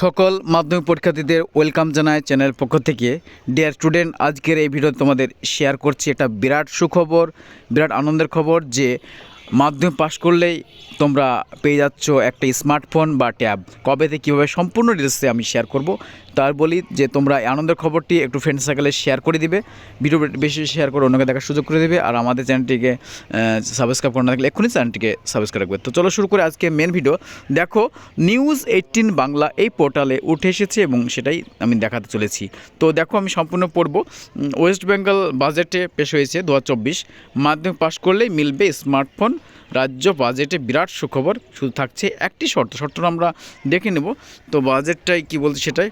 সকল মাধ্যমিক পরীক্ষার্থীদের ওয়েলকাম জানায় চ্যানেল পক্ষ থেকে। ডিয়ার স্টুডেন্ট আজকের এই ভিডিও তোমাদের শেয়ার করছি এটা বিরাট সুখবর, বিরাট আনন্দের খবর যে মাধ্যমিক পাশ করলেই তোমরা পেয়ে যাচ্ছ একটা স্মার্টফোন বা ট্যাব কবে থেকে কীভাবে সম্পূর্ণ ডিটেলসে আমি শেয়ার করব তার বলি যে তোমরা আনন্দের খবরটি একটু ফ্রেন্ড সার্কেলে শেয়ার করে দিবে ভিডিও বেশি শেয়ার করে অন্যকে দেখার সুযোগ করে দেবে, আর আমাদের চ্যানেলটিকে সাবস্ক্রাইব করে না থাকলে এক্ষুনি চ্যানেলটিকে সাবস্ক্রাইব রাখবে। তো চলো শুরু করে আজকে মেন ভিডিও দেখো নিউজ এইটিন বাংলা এই পোর্টালে উঠে এসেছে এবং সেটাই আমি দেখাতে চলেছি। তো দেখো, আমি সম্পূর্ণ পড়ব। ওয়েস্ট বেঙ্গল বাজেটে পেশ হয়েছে দু হাজার চব্বিশ। মাধ্যমিক পাশ করলেই মিলবে স্মার্টফোন রাজ্য বাজেটে বিরাট সুখবর। শুধু থাকছে একটি শর্ত। শর্তটা আমরা দেখে নেব। তো বাজেটটাই কি বলছে সেটাই?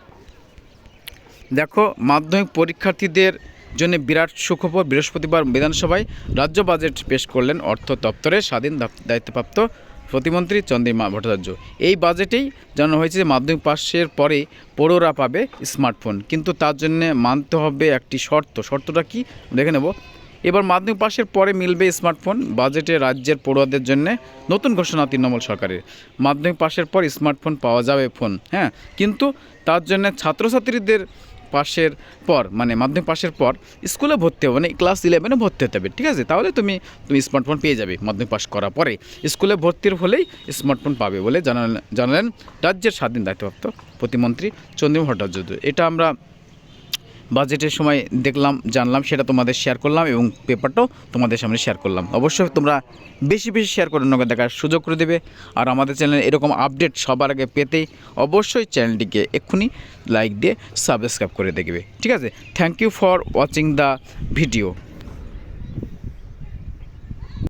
দেখো, মাধ্যমিক পরীক্ষার্থীদের জন্য বিরাট সুখবর বৃহস্পতিবার বিধানসভায় রাজ্য বাজেট পেশ করলেন অর্থ দপ্তরের স্বাধীন দায়িত্বপ্রাপ্ত প্রতিমন্ত্রী চন্দ্রিমা ভট্টাচার্য। এই বাজেটেই জানানো হয়েছে যে মাধ্যমিক পাশের পরে পড়ুয়ারা পাবে স্মার্টফোন। কিন্তু তার জন্য মানতে হবে একটি শর্ত। শর্তটা কি? দেখে নেব। এবার মাধ্যমিক পাশের পরে মিলবে স্মার্টফোন। বাজেটে রাজ্যের পড়ুয়াদের জন্য নতুন ঘোষণা তৃণমূল সরকারের। মাধ্যমিক পাশের পর স্মার্টফোন পাওয়া যাবে ফোন। হ্যাঁ কিন্তু তার জন্য ছাত্রছাত্রীদের পাশের পর মানে মাধ্যমিক পাশের পর স্কুলে ভর্তি হবে মানে ক্লাস ইলেভেনে ভর্তি হতে হবে, ঠিক আছে? তাহলে তুমি তুমি স্মার্টফোন পেয়ে যাবে, মাধ্যমিক পাশ করার পরে। স্কুলে ভর্তির হলেই স্মার্টফোন পাবে বলে জানালেন জানালেন রাজ্যের স্বাধীন দায়িত্বপ্রাপ্ত প্রতিমন্ত্রী চন্দ্রিম ভট্টাচার্য এটা আমরা বাজেটের সময় দেখলাম, জানলাম, সেটা তোমাদের শেয়ার করলাম এবং পেপারটাও তোমাদের সামনে শেয়ার করলাম। অবশ্যই তোমরা বেশি বেশি শেয়ার করে অন্যকে দেখার সুযোগ করে দেবে। আর আমাদের চ্যানেলে এরকম আপডেট সবার আগে পেতে অবশ্যই চ্যানেলটিকে এক্ষুনি লাইক দিয়ে সাবস্ক্রাইব করে দেখবে ঠিক আছে? Thank you for watching the video